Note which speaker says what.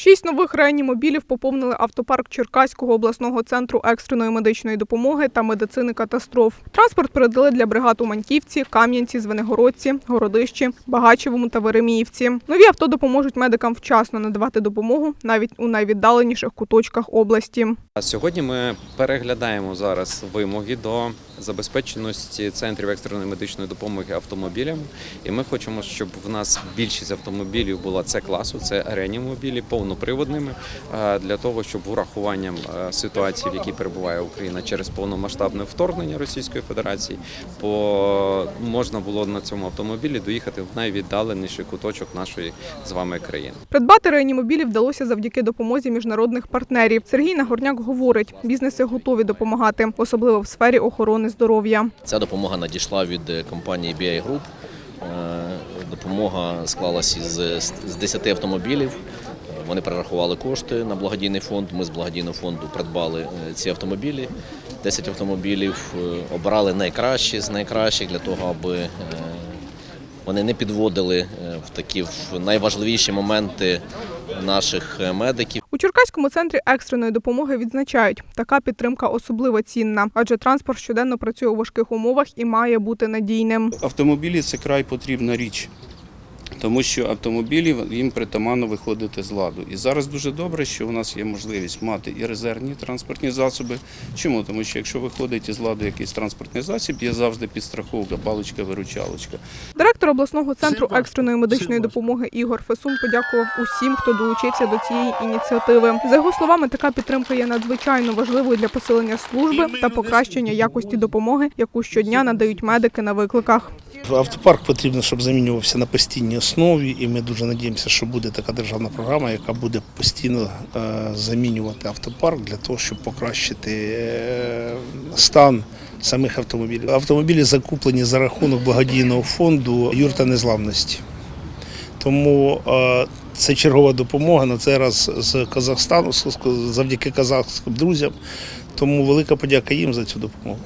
Speaker 1: Шість нових реанімобілів поповнили автопарк Черкаського обласного центру екстреної медичної допомоги та медицини катастроф. Транспорт передали для бригад у Маньківці, Кам'янці, Звенигородці, Городищі, Багачевому та Вереміївці. Нові авто допоможуть медикам вчасно надавати допомогу навіть у найвіддаленіших куточках області.
Speaker 2: Сьогодні ми переглядаємо зараз вимоги до забезпеченості центрів екстреної медичної допомоги автомобілями. І ми хочемо, щоб в нас більшість автомобілів була це класу, це реанімобілі, повноприводними, для того, щоб врахуванням е, ситуації, в якій перебуває Україна через повномасштабне вторгнення Російської Федерації, по можна було на цьому автомобілі доїхати в найвіддаленіший куточок нашої з вами країни.
Speaker 1: Придбати реанімобілі вдалося завдяки допомозі міжнародних партнерів. Сергій Нагорняк говорить, бізнеси готові допомагати, особливо в сфері охорони здоров'я.
Speaker 3: Ця допомога надійшла від е, компанії BI Group. Е, Допомога склалася з, з 10 автомобілів. Вони перерахували кошти на благодійний фонд. Ми з благодійного фонду придбали е, ці автомобілі. 10 автомобілів е, обрали найкращі з найкращих для того, аби е, вони не підводили е, в такі в найважливіші моменти наших е, медиків.
Speaker 1: У Черкаському центрі екстреної допомоги відзначають, така підтримка особливо цінна, адже транспорт щоденно працює у важких умовах і має бути надійним.
Speaker 4: Автомобілі це край потрібна річ, тому що автомобілі їм притаманно виходити з ладу. І зараз дуже добре, що у нас є можливість мати і резервні транспортні засоби. Чому? Тому що якщо виходить із ладу якийсь транспортний засіб, є завжди підстраховка, паличка-виручалочка.
Speaker 1: Директор обласного центру екстреної медичної допомоги Ігор Фесун подякував усім, хто долучився до цієї ініціативи. За його словами, така підтримка є надзвичайно важливою для посилення служби та покращення якості допомоги, яку щодня надають медики на викликах.
Speaker 5: Автопарк потрібно, щоб замінювався на постійній основі, і ми дуже надіємося, що буде така державна програма, яка буде постійно е, замінювати автопарк для того, щоб покращити е, стан самих автомобілів. Автомобілі закуплені за рахунок благодійного фонду юрта незламності. Тому е, це чергова допомога на цей раз з Казахстану, завдяки казахським друзям. Тому велика подяка їм за цю допомогу.